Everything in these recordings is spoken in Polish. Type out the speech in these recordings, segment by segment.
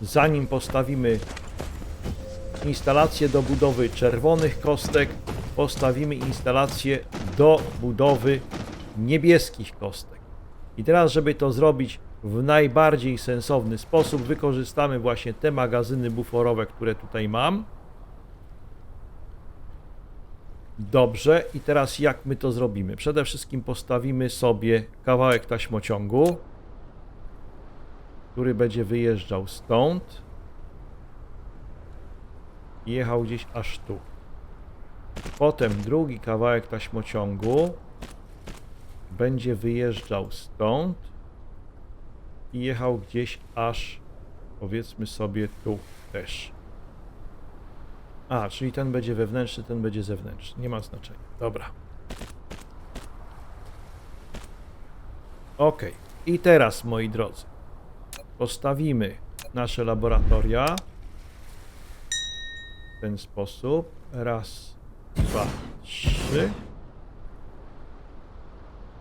zanim postawimy instalację do budowy czerwonych kostek, postawimy instalację do budowy niebieskich kostek. I teraz, żeby to zrobić w najbardziej sensowny sposób, wykorzystamy właśnie te magazyny buforowe, które tutaj mam. Dobrze, i teraz jak my to zrobimy? Przede wszystkim postawimy sobie kawałek taśmociągu, który będzie wyjeżdżał stąd i jechał gdzieś aż tu. Potem drugi kawałek taśmociągu będzie wyjeżdżał stąd i jechał gdzieś aż powiedzmy sobie tu też. A, czyli ten będzie wewnętrzny, ten będzie zewnętrzny. Nie ma znaczenia. Dobra. Ok. I teraz, moi drodzy, postawimy nasze laboratoria w ten sposób. Raz, dwa, trzy.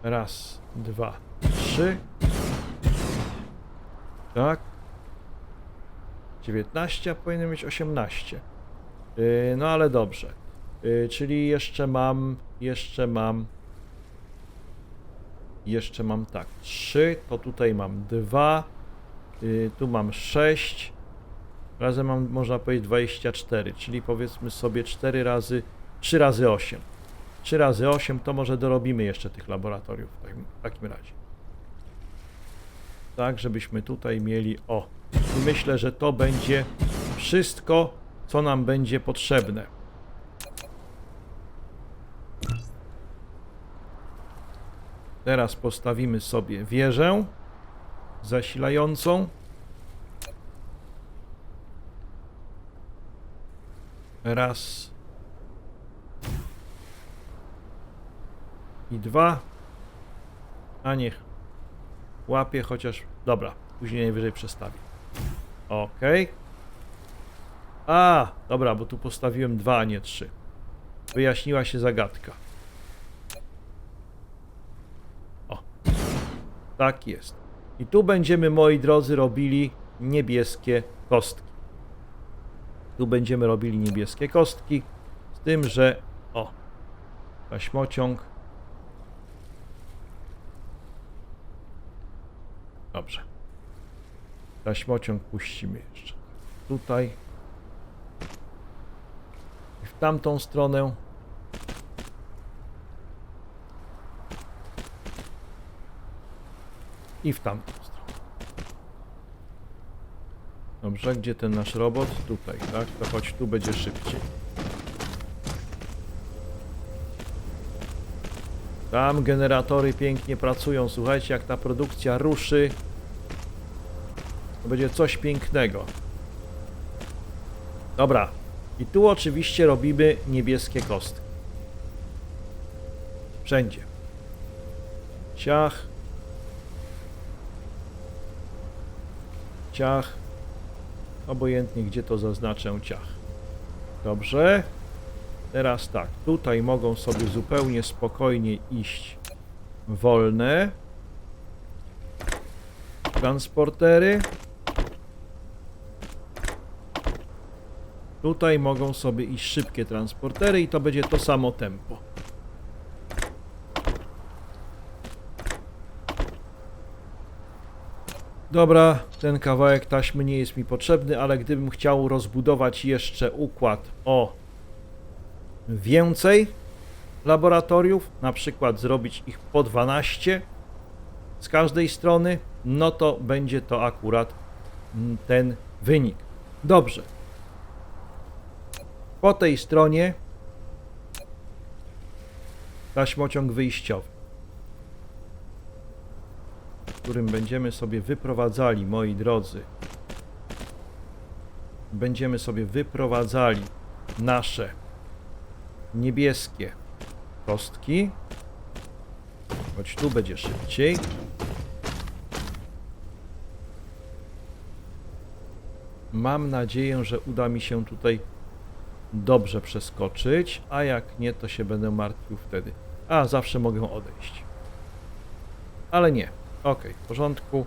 Raz, dwa, trzy. Tak. 19, a powinno mieć 18. Yy, no ale dobrze. Yy, czyli jeszcze mam, jeszcze mam, jeszcze mam tak, 3, to tutaj mam 2, yy, tu mam 6, razem mam, można powiedzieć, 24, czyli powiedzmy sobie 4 razy, 3 razy 8. 3 razy 8 to może dorobimy jeszcze tych laboratoriów w takim, w takim razie. Tak, żebyśmy tutaj mieli, o, i myślę, że to będzie wszystko, co nam będzie potrzebne. Teraz postawimy sobie wieżę zasilającą. Raz i dwa. A niech łapie, chociaż. Dobra, później najwyżej przestawię. Okej. A, dobra, bo tu postawiłem dwa, a nie trzy. Wyjaśniła się zagadka. O. Tak jest. I tu będziemy, moi drodzy, robili niebieskie kostki. Tu będziemy robili niebieskie kostki. Z tym, że. O. Taśmociąg. Dobrze. Taśmociąg puścimy jeszcze. Tutaj. I w tamtą stronę. I w tamtą stronę. Dobrze, gdzie ten nasz robot? Tutaj, tak? To choć tu będzie szybciej. Tam generatory pięknie pracują. Słuchajcie, jak ta produkcja ruszy, to będzie coś pięknego. Dobra. I tu oczywiście robimy niebieskie kostki. Wszędzie. Ciach. Ciach. Obojętnie gdzie to zaznaczę ciach. Dobrze. Teraz tak, tutaj mogą sobie zupełnie spokojnie iść wolne transportery. Tutaj mogą sobie iść szybkie transportery i to będzie to samo tempo. Dobra, ten kawałek taśmy nie jest mi potrzebny, ale gdybym chciał rozbudować jeszcze układ o więcej laboratoriów, na przykład zrobić ich po 12 z każdej strony, no to będzie to akurat mm, ten wynik. Dobrze. Po tej stronie taśmociąg wyjściowy, którym będziemy sobie wyprowadzali, moi drodzy, będziemy sobie wyprowadzali nasze niebieskie kostki. Choć tu będzie szybciej. Mam nadzieję, że uda mi się tutaj dobrze przeskoczyć, a jak nie, to się będę martwił wtedy. A, zawsze mogę odejść. Ale nie. Ok, w porządku.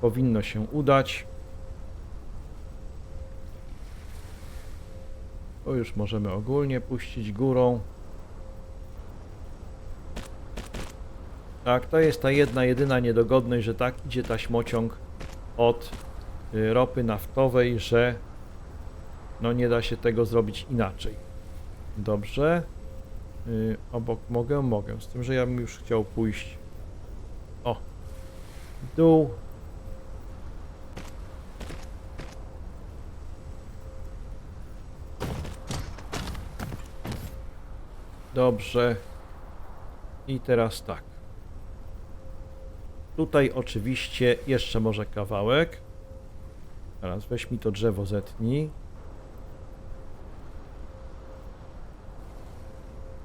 Powinno się udać. To już możemy ogólnie puścić górą. Tak, to jest ta jedna, jedyna niedogodność, że tak idzie taśmociąg od y, ropy naftowej, że no nie da się tego zrobić inaczej. Dobrze. Y, obok mogę? Mogę. Z tym, że ja bym już chciał pójść w Dół. Dobrze. I teraz tak. Tutaj oczywiście jeszcze może kawałek. Teraz weź mi to drzewo zetnij.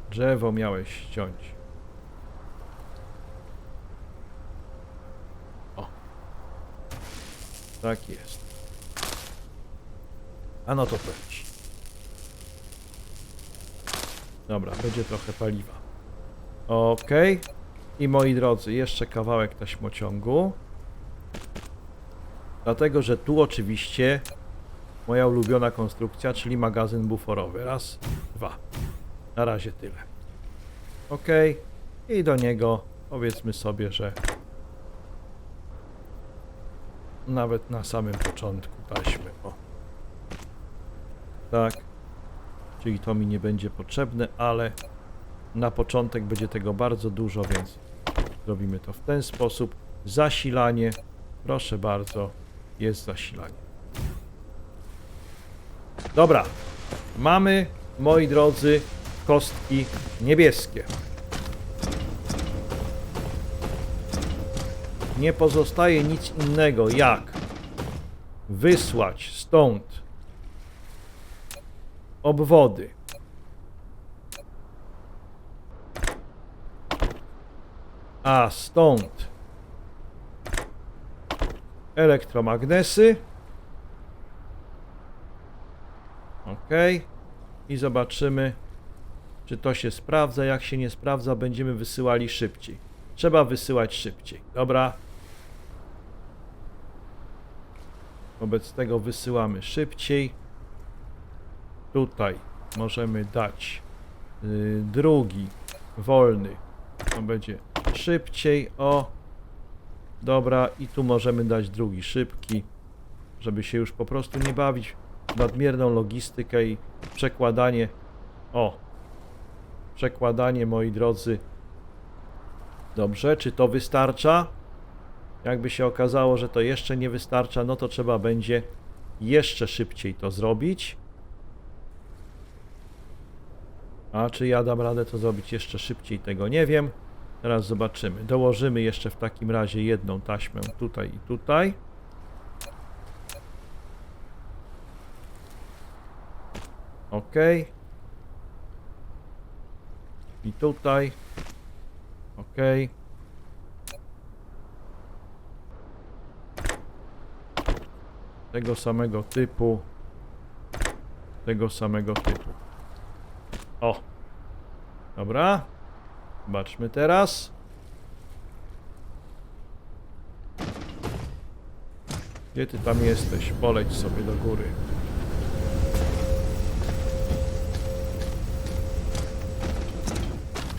Drzewo miałeś ściąć. Tak jest. A no to pędź. Dobra, będzie trochę paliwa. Okej. I moi drodzy, jeszcze kawałek taśmociągu. Dlatego, że tu oczywiście moja ulubiona konstrukcja, czyli magazyn buforowy. Raz, dwa. Na razie tyle. Ok. I do niego powiedzmy sobie, że nawet na samym początku taśmy. O. Tak. Czyli to mi nie będzie potrzebne, ale na początek będzie tego bardzo dużo, więc zrobimy to w ten sposób. Zasilanie. Proszę bardzo, jest zasilanie. Dobra. Mamy, moi drodzy, kostki niebieskie. Nie pozostaje nic innego jak wysłać stąd obwody. A stąd elektromagnesy. Ok. I zobaczymy, czy to się sprawdza. Jak się nie sprawdza, będziemy wysyłali szybciej. Trzeba wysyłać szybciej. Dobra. Wobec tego wysyłamy szybciej. Tutaj możemy dać y, drugi wolny. To będzie szybciej. O. Dobra, i tu możemy dać drugi szybki, żeby się już po prostu nie bawić w nadmierną logistykę i przekładanie. O. Przekładanie, moi drodzy. Dobrze, czy to wystarcza? Jakby się okazało, że to jeszcze nie wystarcza, no to trzeba będzie jeszcze szybciej to zrobić. A czy ja dam radę to zrobić jeszcze szybciej, tego nie wiem. Teraz zobaczymy. Dołożymy jeszcze w takim razie jedną taśmę tutaj i tutaj. Ok. I tutaj. Ok. Tego samego typu. Tego samego typu. O. Dobra. Zobaczmy teraz. Gdzie ty tam jesteś? Poleć sobie do góry.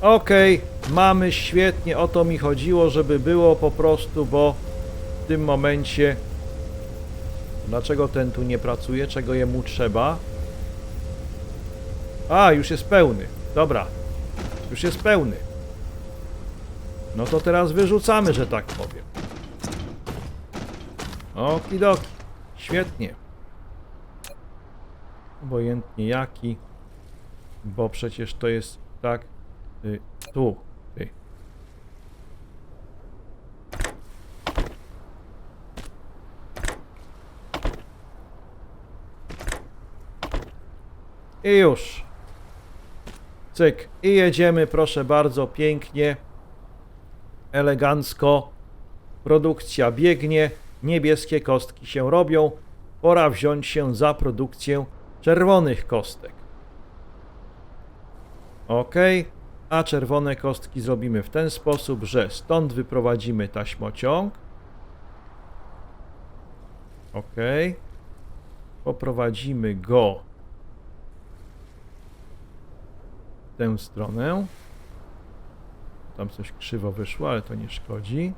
Okej, mamy świetnie, o to mi chodziło, żeby było po prostu, bo w tym momencie dlaczego ten tu nie pracuje, czego jemu trzeba? A, już jest pełny. Dobra. Już jest pełny. No to teraz wyrzucamy, że tak powiem. Okidoki. Świetnie. Obojętnie jaki. Bo przecież to jest tak. Y, tu. Y. I już. Cyk. I jedziemy, proszę bardzo, pięknie, elegancko. Produkcja biegnie, niebieskie kostki się robią. Pora wziąć się za produkcję czerwonych kostek. Ok, a czerwone kostki zrobimy w ten sposób, że stąd wyprowadzimy taśmociąg. Ok, poprowadzimy go tę stronę. Tam coś krzywo wyszło, ale to nie szkodzi.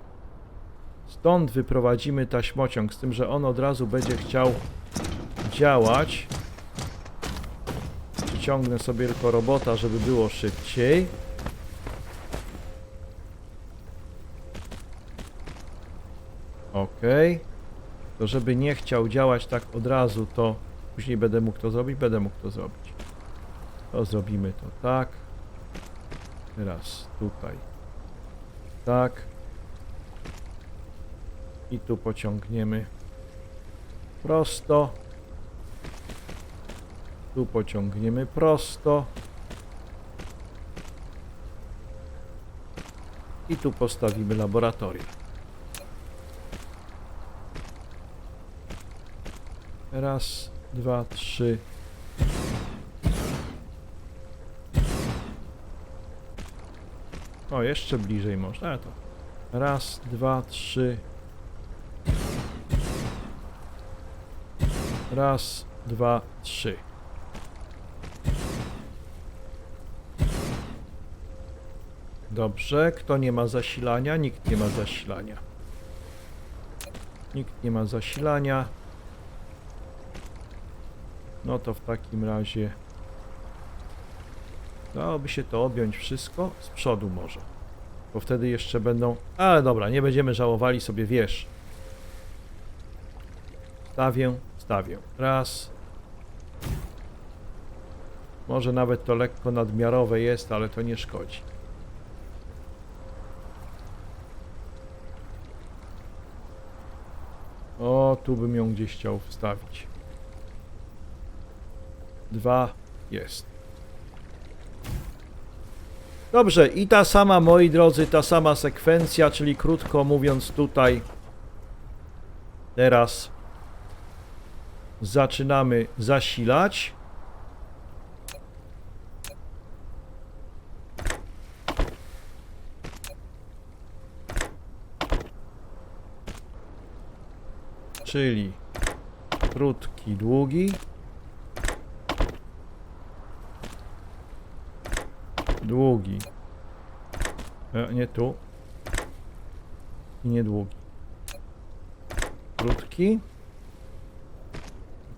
Stąd wyprowadzimy taśmociąg, z tym, że on od razu będzie chciał działać. Przyciągnę sobie tylko robota, żeby było szybciej. Ok. To żeby nie chciał działać tak od razu, to później będę mógł to zrobić, będę mógł to zrobić. To zrobimy to tak. Teraz tutaj. Tak. I tu pociągniemy prosto. Tu pociągniemy prosto. I tu postawimy laboratorium. Raz, dwa, trzy. O, jeszcze bliżej można. To. Raz, dwa, trzy. Raz, dwa, trzy. Dobrze, kto nie ma zasilania? Nikt nie ma zasilania. Nikt nie ma zasilania. No to w takim razie dałoby się to objąć wszystko z przodu może. Bo wtedy jeszcze będą... Ale dobra, nie będziemy żałowali sobie wież. Stawię, stawię. Raz. Może nawet to lekko nadmiarowe jest, ale to nie szkodzi. O, tu bym ją gdzieś chciał wstawić. Dwa jest. Dobrze, i ta sama, moi drodzy, ta sama sekwencja, czyli krótko mówiąc tutaj teraz zaczynamy zasilać. Czyli krótki, długi. Długi. E, nie tu. I nie długi. Krótki.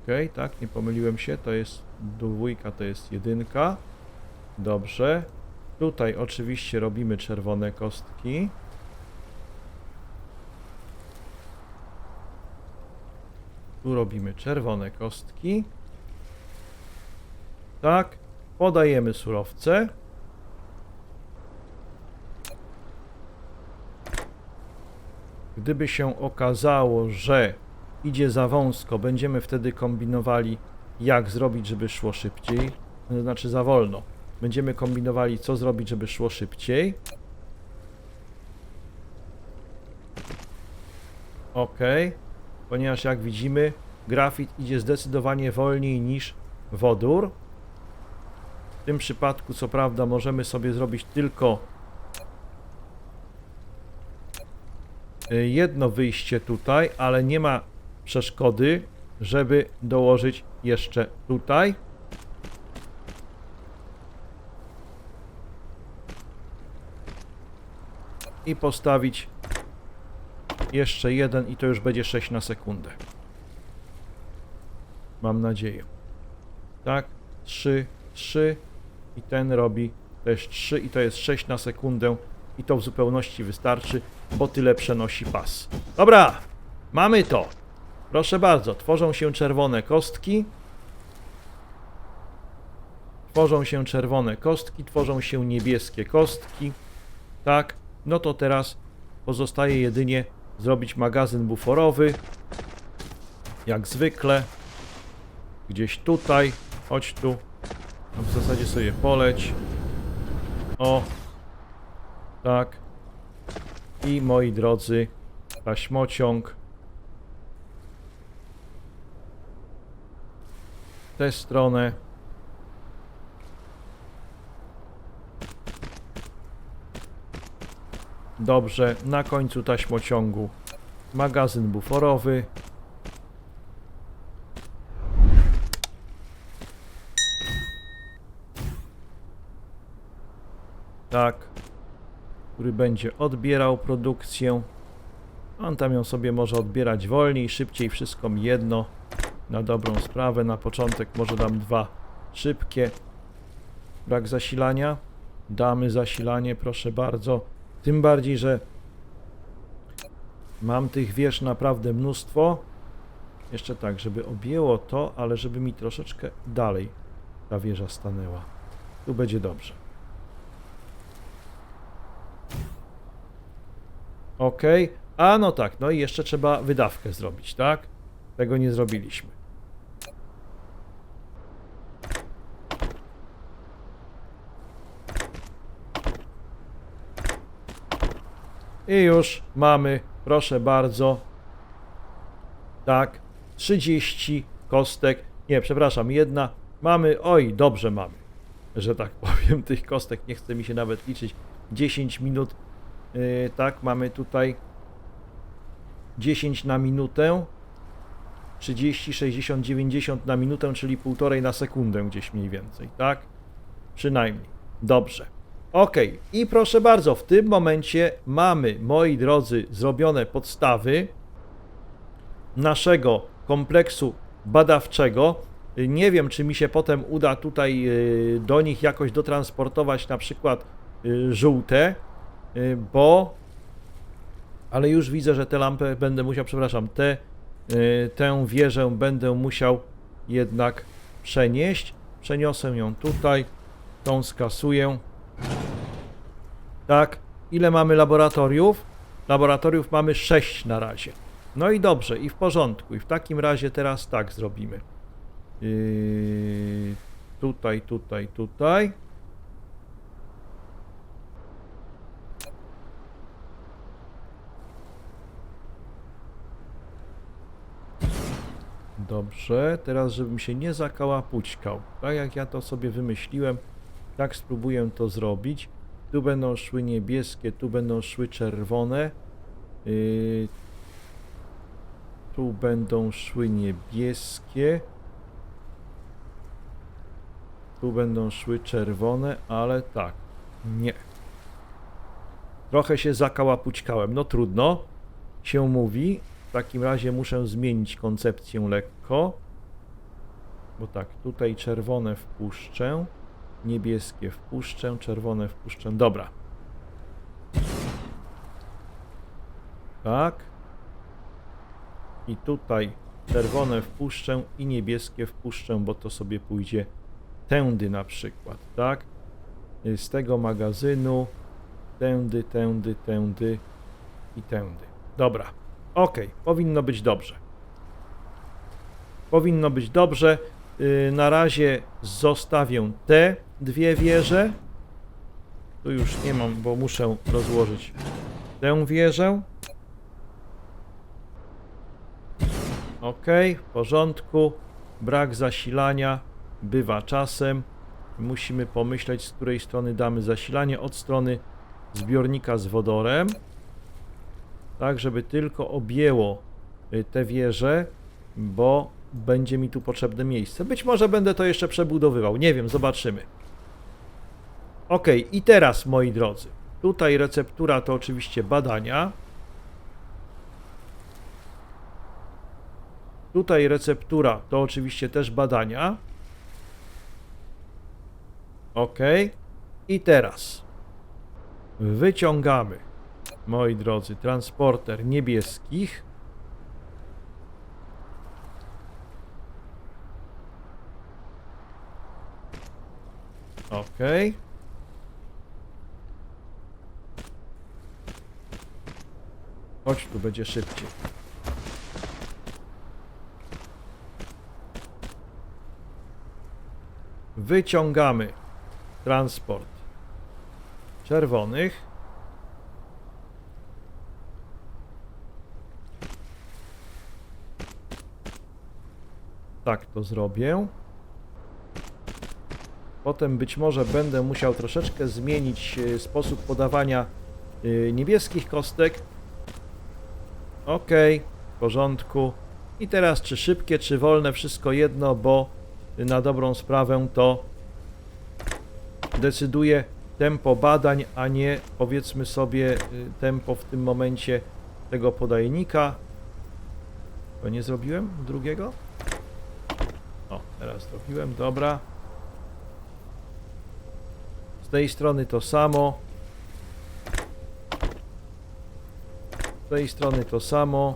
Okej, tak, nie pomyliłem się. To jest dwójka, to jest jedynka. Dobrze. Tutaj oczywiście robimy czerwone kostki. Tu robimy czerwone kostki. Tak. Podajemy surowce. Gdyby się okazało, że idzie za wąsko, będziemy wtedy kombinowali, jak zrobić, żeby szło szybciej. To znaczy za wolno. Będziemy kombinowali, co zrobić, żeby szło szybciej. Ok, ponieważ jak widzimy, grafit idzie zdecydowanie wolniej niż wodór. W tym przypadku, co prawda, możemy sobie zrobić tylko jedno wyjście tutaj, ale nie ma przeszkody, żeby dołożyć jeszcze tutaj. I postawić jeszcze jeden i to już będzie 6 na sekundę. Mam nadzieję. Tak, 3, 3 i ten robi też 3 i to jest 6 na sekundę i to w zupełności wystarczy, bo tyle przenosi pas. Dobra, mamy to. Proszę bardzo, tworzą się czerwone kostki. Tworzą się czerwone kostki, tworzą się niebieskie kostki. Tak, no to teraz pozostaje jedynie zrobić magazyn buforowy. Jak zwykle. Gdzieś tutaj. Chodź tu. No w zasadzie sobie poleć. O. Tak. I moi drodzy, taśmociąg. W tę stronę. Dobrze, na końcu taśmociągu magazyn buforowy. Tak. Który będzie odbierał produkcję. On tam ją sobie może odbierać wolniej, szybciej, wszystko mi jedno. Na dobrą sprawę. Na początek może dam dwa szybkie. Brak zasilania. Damy zasilanie, proszę bardzo. Tym bardziej, że mam tych wież naprawdę mnóstwo. Jeszcze tak, żeby objęło to, ale żeby mi troszeczkę dalej ta wieża stanęła. Tu będzie dobrze. Ok. A no tak, no i jeszcze trzeba wydawkę zrobić, tak? Tego nie zrobiliśmy. I już mamy, proszę bardzo. Tak, 30 kostek. Nie, przepraszam, jedna. Mamy, oj, dobrze mamy, że tak powiem, tych kostek. Nie chce mi się nawet liczyć. 10 minut. Yy, tak, mamy tutaj 10 na minutę. 30, 60, 90 na minutę, czyli półtorej na sekundę gdzieś mniej więcej, tak? Przynajmniej. Dobrze. Ok, i proszę bardzo, w tym momencie mamy, moi drodzy, zrobione podstawy naszego kompleksu badawczego. Y, Nie wiem, czy mi się potem uda tutaj y, do nich jakoś dotransportować na przykład y, żółte, y, bo ale już widzę, że tę lampę będę musiał, przepraszam, tę, y, tę wieżę będę musiał jednak przenieść. Przeniosę ją tutaj, tą skasuję. Tak, ile mamy laboratoriów? Laboratoriów mamy 6 na razie. No i dobrze, i w porządku. I w takim razie teraz tak zrobimy. Yy, tutaj, tutaj, tutaj. Dobrze, teraz żebym się nie zakałapućkał. Tak jak ja to sobie wymyśliłem, tak spróbuję to zrobić. Tu będą szły niebieskie, tu będą szły czerwone. Yy, tu będą szły niebieskie. Tu będą szły czerwone, ale tak, nie. Trochę się zakałapućkałem. No trudno, się mówi. Takim razie muszę zmienić koncepcję lekko. Bo tak, tutaj czerwone wpuszczę, niebieskie wpuszczę, czerwone wpuszczę. Dobra. Tak. I tutaj czerwone wpuszczę i niebieskie wpuszczę, bo to sobie pójdzie tędy na przykład, tak? Y, Z tego magazynu tędy, tędy, tędy i tędy. Dobra. Ok, powinno być dobrze. Powinno być dobrze. Yy, na razie zostawię te dwie wieże. Tu już nie mam, bo muszę rozłożyć tę wieżę. Ok, w porządku. Brak zasilania bywa czasem. Musimy pomyśleć, z której strony damy zasilanie. Od strony zbiornika z wodorem. Tak, żeby tylko objęło y, te wieże, bo będzie mi tu potrzebne miejsce. Być może będę to jeszcze przebudowywał. Nie wiem, zobaczymy. Ok, i teraz moi drodzy. Tutaj receptura to oczywiście badania. Tutaj receptura to oczywiście też badania. Ok. I teraz wyciągamy, moi drodzy, transporter niebieskich. Ok. Chodź tu, będzie szybciej. Wyciągamy transport czerwonych. Tak to zrobię. Potem być może będę musiał troszeczkę zmienić e, sposób podawania e, niebieskich kostek. Ok, w porządku. I teraz czy szybkie, czy wolne, wszystko jedno, bo na dobrą sprawę to decyduje tempo badań, a nie powiedzmy sobie y, tempo w tym momencie tego podajnika. To nie zrobiłem drugiego? Teraz zrobiłem, dobra. Z tej strony to samo. Z tej strony to samo.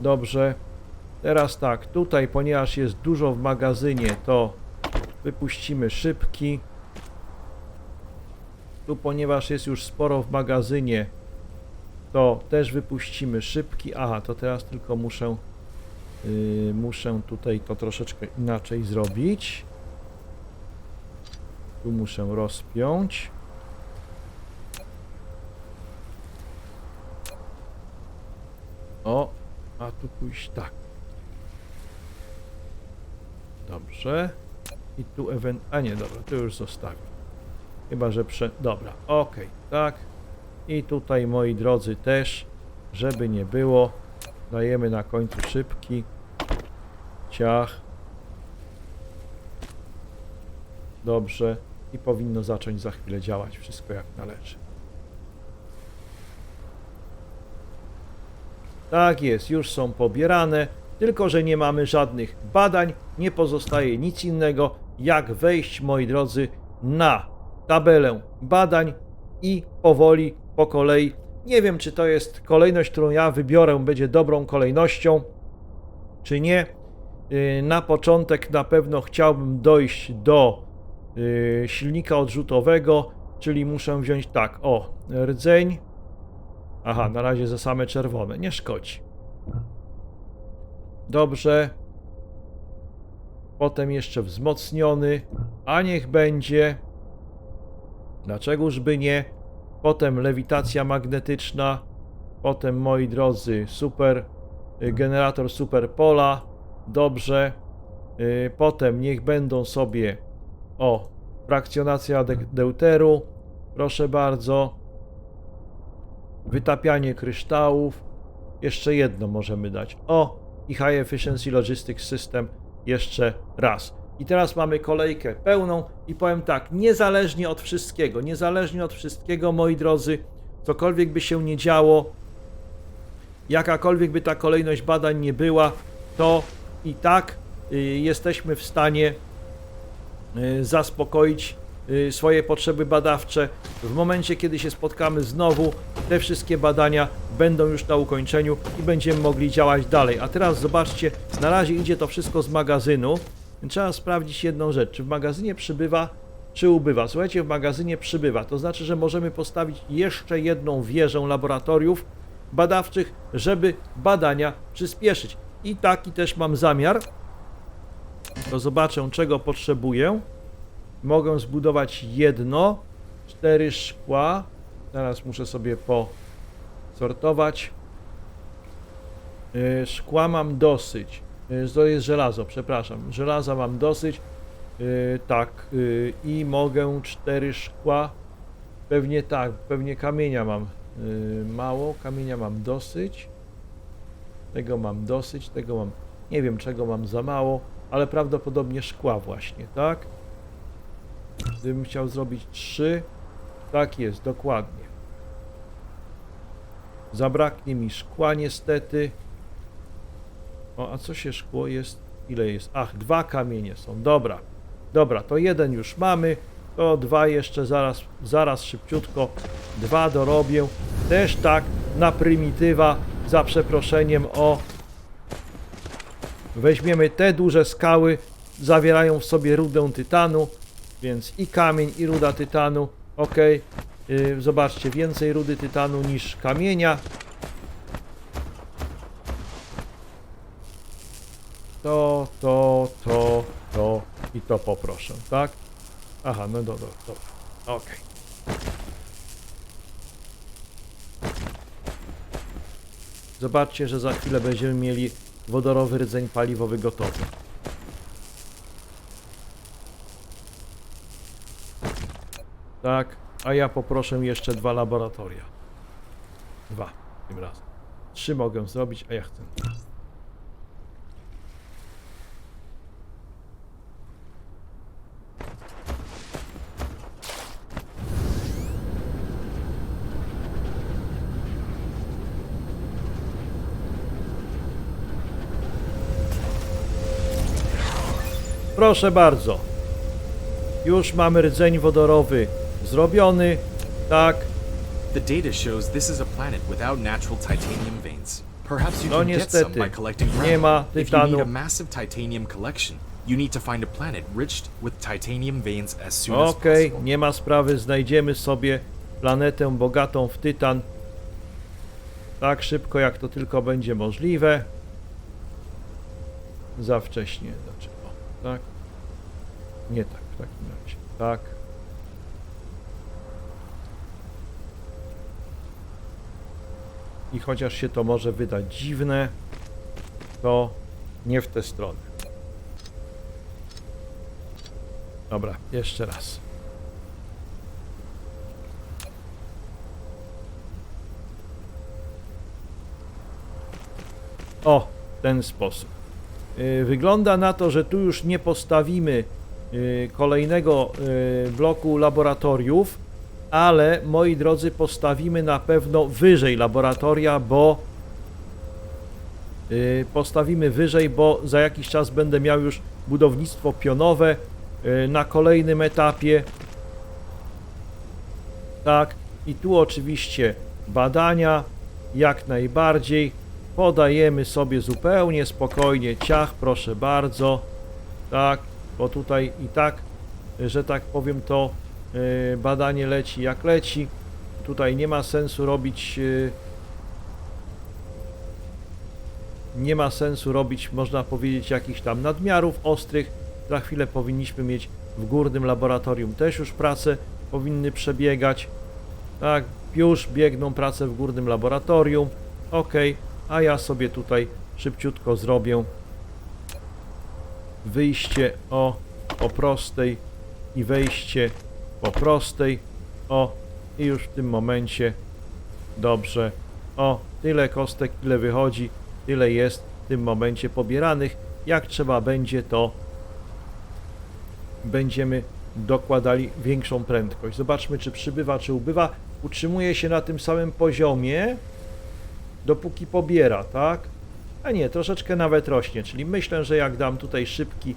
Dobrze. Teraz tak, tutaj, ponieważ jest dużo w magazynie, to wypuścimy szybki. Tu, ponieważ jest już sporo w magazynie, to też wypuścimy szybki. Aha, to teraz tylko muszę, muszę tutaj to troszeczkę inaczej zrobić. Tu muszę rozpiąć. O, a tu pójść tak. Dobrze. I tu event... A nie, dobra, to już zostawię. Chyba, że prze... Dobra, okej, tak. I tutaj, moi drodzy, też, żeby nie było, dajemy na końcu szybki. Ciach. Dobrze. I powinno zacząć za chwilę działać wszystko jak należy. Tak jest, już są pobierane, tylko że nie mamy żadnych badań, nie pozostaje nic innego, jak wejść, moi drodzy, na tabelę badań i powoli, po kolei. Nie wiem, czy to jest kolejność, którą ja wybiorę, będzie dobrą kolejnością, czy nie. Yy, Na początek na pewno chciałbym dojść do yy, silnika odrzutowego, czyli muszę wziąć tak, o, rdzeń. Aha, na razie za same czerwone, nie szkodzi. Dobrze. Potem jeszcze wzmocniony, a niech będzie. Dlaczegoż by nie? Potem lewitacja magnetyczna. Potem, moi drodzy, super y, generator superpola. Dobrze. Y, Potem niech będą sobie o frakcjonacja de- deuteru. Proszę bardzo. Wytapianie kryształów. Jeszcze jedno możemy dać. O, i High Efficiency Logistics System jeszcze raz. I teraz mamy kolejkę pełną i powiem tak, niezależnie od wszystkiego, niezależnie od wszystkiego, moi drodzy, cokolwiek by się nie działo, jakakolwiek by ta kolejność badań nie była, to i tak y, jesteśmy w stanie y, zaspokoić y, swoje potrzeby badawcze. W momencie, kiedy się spotkamy znowu, te wszystkie badania będą już na ukończeniu i będziemy mogli działać dalej. A teraz zobaczcie, na razie idzie to wszystko z magazynu. Trzeba sprawdzić jedną rzecz, czy w magazynie przybywa, czy ubywa. Słuchajcie, w magazynie przybywa. To znaczy, że możemy postawić jeszcze jedną wieżę laboratoriów badawczych, żeby badania przyspieszyć. I taki też mam zamiar. To zobaczę, czego potrzebuję. Mogę zbudować jedno, cztery szkła. Teraz muszę sobie posortować. Yy, Szkła mam dosyć. Yy, To jest żelazo, przepraszam. Żelaza mam dosyć. Yy, Tak. yy, I mogę cztery szkła. Pewnie tak. Pewnie kamienia mam mało. Kamienia mam dosyć. Tego mam dosyć. Tego mam. Nie wiem czego mam za mało, ale prawdopodobnie szkła właśnie, tak? Gdybym chciał zrobić trzy, tak jest, dokładnie. Zabraknie mi szkła niestety. O, a co się szkło jest? Ile jest? Ach, dwa kamienie są. Dobra. Dobra, to jeden już mamy. To dwa jeszcze zaraz, zaraz szybciutko. Dwa dorobię. Też tak na prymitywa za przeproszeniem o weźmiemy te duże skały, zawierają w sobie rudę tytanu, więc i kamień, i ruda tytanu. Ok, yy, zobaczcie, więcej rudy tytanu niż kamienia. To, to, to, i to poproszę, tak? Aha, no dobra, dobra. Ok. Zobaczcie, że za chwilę będziemy mieli wodorowy rdzeń paliwowy gotowy. Tak, a ja poproszę jeszcze dwa laboratoria. Dwa tym razem. Trzy mogę zrobić, a ja chcę. Proszę bardzo. Już mamy rdzeń wodorowy zrobiony. Tak, The data shows this is a planet without natural titanium veins. Perhaps you No can get some niestety, by collecting nie ma ground. If you need tytanu. a massive titanium collection, you need to find a planet rich with titanium veins as soon as okej, possible. nie ma sprawy, znajdziemy sobie planetę bogatą w tytan. Tak szybko, jak to tylko będzie możliwe. Za wcześnie, znaczy, o, tak. Nie tak, w takim razie, tak. I chociaż się to może wydać dziwne, to nie w tę stronę. Dobra, jeszcze raz. O, ten sposób. Yy, Wygląda na to, że tu już nie postawimy kolejnego yy, bloku laboratoriów, ale moi drodzy, postawimy na pewno wyżej laboratoria, bo yy, postawimy wyżej, bo za jakiś czas będę miał już budownictwo pionowe na kolejnym etapie. Tak, i tu oczywiście badania, jak najbardziej. Podajemy sobie zupełnie spokojnie ciach, proszę bardzo. Tak, bo tutaj i tak, że tak powiem, to yy, badanie leci jak leci. Tutaj nie ma sensu robić. Yy, nie ma sensu robić, można powiedzieć, jakichś tam nadmiarów ostrych. Za chwilę powinniśmy mieć w górnym laboratorium też już prace powinny przebiegać. Tak, już biegną prace w górnym laboratorium. Ok, a ja sobie tutaj szybciutko zrobię wyjście o, o prostej i wejście po prostej. O, i już w tym momencie dobrze. O, tyle kostek, ile wychodzi, tyle jest w tym momencie pobieranych. Jak trzeba będzie, to będziemy dokładali większą prędkość. Zobaczmy, czy przybywa, czy ubywa. Utrzymuje się na tym samym poziomie, dopóki pobiera, tak? A nie, troszeczkę nawet rośnie, czyli myślę, że jak dam tutaj szybki,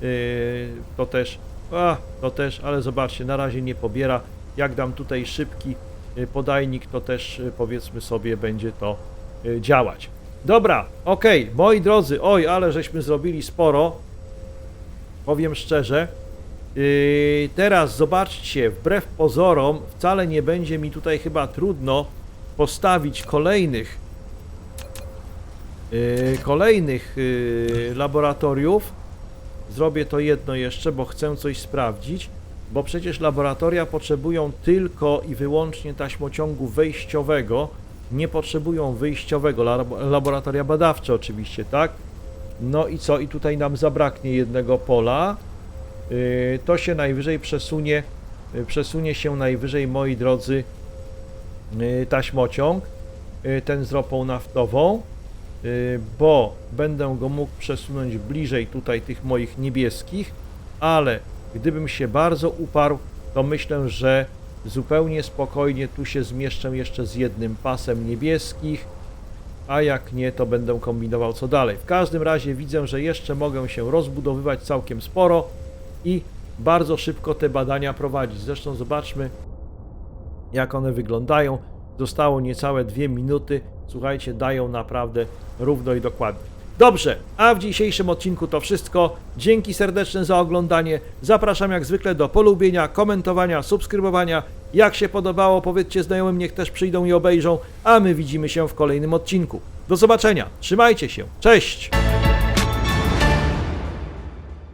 yy, to też, a, to też, ale zobaczcie, na razie nie pobiera. Jak dam tutaj szybki yy, podajnik, to też yy, powiedzmy sobie będzie to yy, działać. Dobra, okej, moi drodzy, oj, ale żeśmy zrobili sporo, powiem szczerze. Yy, teraz zobaczcie, wbrew pozorom, wcale nie będzie mi tutaj chyba trudno postawić kolejnych yy, kolejnych yy, laboratoriów. Zrobię to jedno jeszcze, bo chcę coś sprawdzić, bo przecież laboratoria potrzebują tylko i wyłącznie taśmociągu wejściowego, nie potrzebują wyjściowego, lab- laboratoria badawcze oczywiście, tak? No i co? I tutaj nam zabraknie jednego pola. Yy, to się najwyżej przesunie, przesunie się najwyżej, moi drodzy, taśmociąg, ten z ropą naftową, bo będę go mógł przesunąć bliżej tutaj tych moich niebieskich, ale gdybym się bardzo uparł, to myślę, że zupełnie spokojnie tu się zmieszczę jeszcze z jednym pasem niebieskich, a jak nie, to będę kombinował co dalej. W każdym razie widzę, że jeszcze mogę się rozbudowywać całkiem sporo i bardzo szybko te badania prowadzić. Zresztą zobaczmy, jak one wyglądają. Zostało niecałe dwie minuty. Słuchajcie, dają naprawdę równo i dokładnie. Dobrze, a w dzisiejszym odcinku to wszystko. Dzięki serdeczne za oglądanie. Zapraszam jak zwykle do polubienia, komentowania, subskrybowania. Jak się podobało, powiedzcie znajomym, niech też przyjdą i obejrzą, a my widzimy się w kolejnym odcinku. Do zobaczenia, trzymajcie się, cześć!